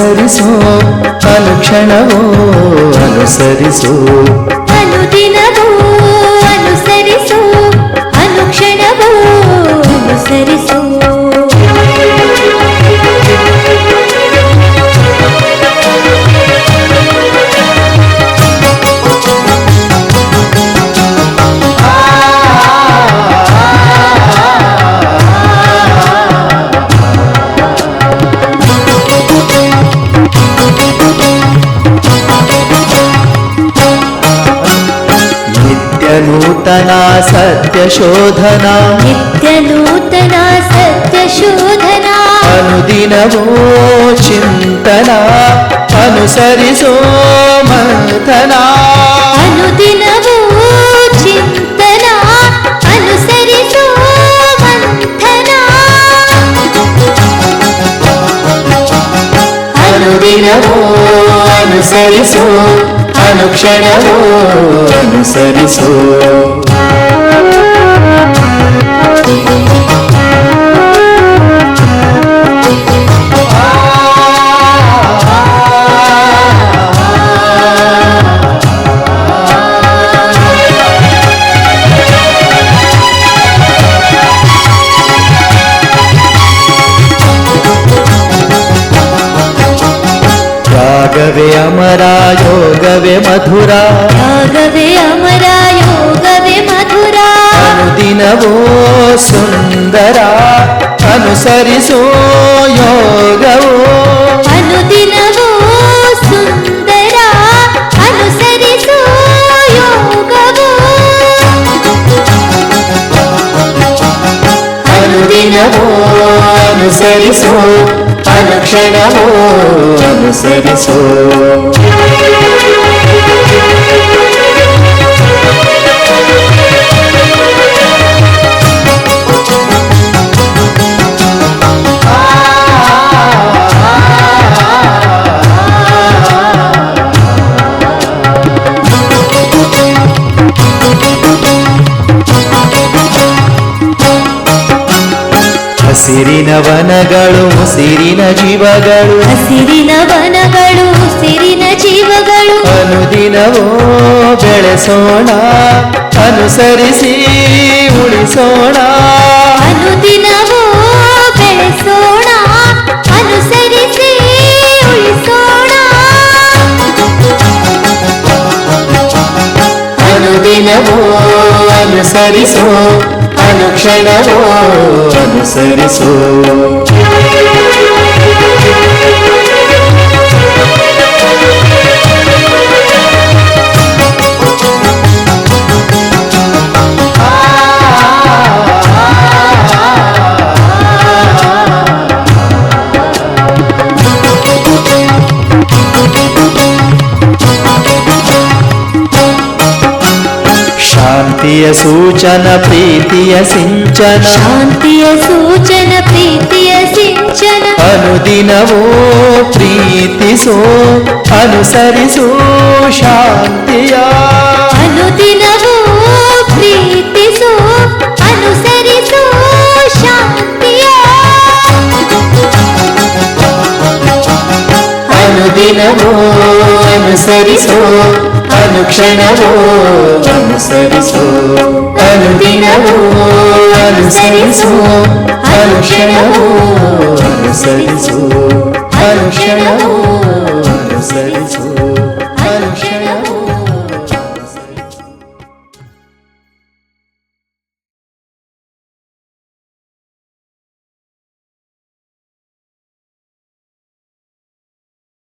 ಅನುಸರಿಸು ಅನುಕ್ಷಣವೋ ಅನುಸರಿಸು ಅನುದಿನವೂ ಅನುಸರಿಸು ಅನುಕ್ಷಣವೂ ಅನುಸರಿಸು నిత్యనూతనా సత్యశోధనా. నిత్యనూతనా సత్యశోధనా. అనుదినమో చింతనా అనుసరి మంథనా. అనుదినమో చింతనా అనుసరిసో మంథనా. అనుదినమో అనుసరిసో క్షణము అనుసరిసో రాఘవే అమరా యోగవే మధురా. రాఘవే అమరా యోగవే మధురా. అనుదినవో సుందరా అనుసరిసో యోగవో. అనుదినవో సుందరా అనుసరిసో యోగవో. అనుదినవో అనుసరిసో అనుక్షణము అనుసరిసో ಹಸಿರಿನ ವನಗಳು ಸಿರಿನ ಜೀವಗಳು. ಹಸಿರಿನ ವನಗಳು ಸಿರಿನ ಜೀವಗಳು. ಅನುದಿನವೋ ಬೆಳೆಸೋಣ ಅನುಸರಿಸಿ ಉಳಿಸೋಣ. ಅನುದಿನವೋ ಬೆಳೆಸೋಣ ಅನುಸರಿಸಿ ಉಳಿಸೋಣ. ಅನುದಿನವೋ ಅನುಸರಿಸೋ అనుక్షణము అనుసరిసో ಶಾಂತಿಯ ಸೂಚನ ಪ್ರೀತಿಯ ಸಿಂಚನ ಶಾಂತಿಯ ಸೂಚನ ಪ್ರೀತಿಯ ಸಿಂಚನ ಅನುದಿನವೋ ಪ್ರೀತಿಸೋ ಅನುಸರಿಸೋ ಶಾಂತಿಯ ಅನುದಿನವೂ ಪ್ರೀತಿಸು ಅನುಸರಿಸು ಶಾಂತಿಯ ಅನುದಿನವೋ ಅನುಸರಿಸೋ అనుక్షణము అనుసరిస్తూ అనుదినము అనుసరిస్తూ అనుక్షణము అనుసరిస్తూ అనుక్షణము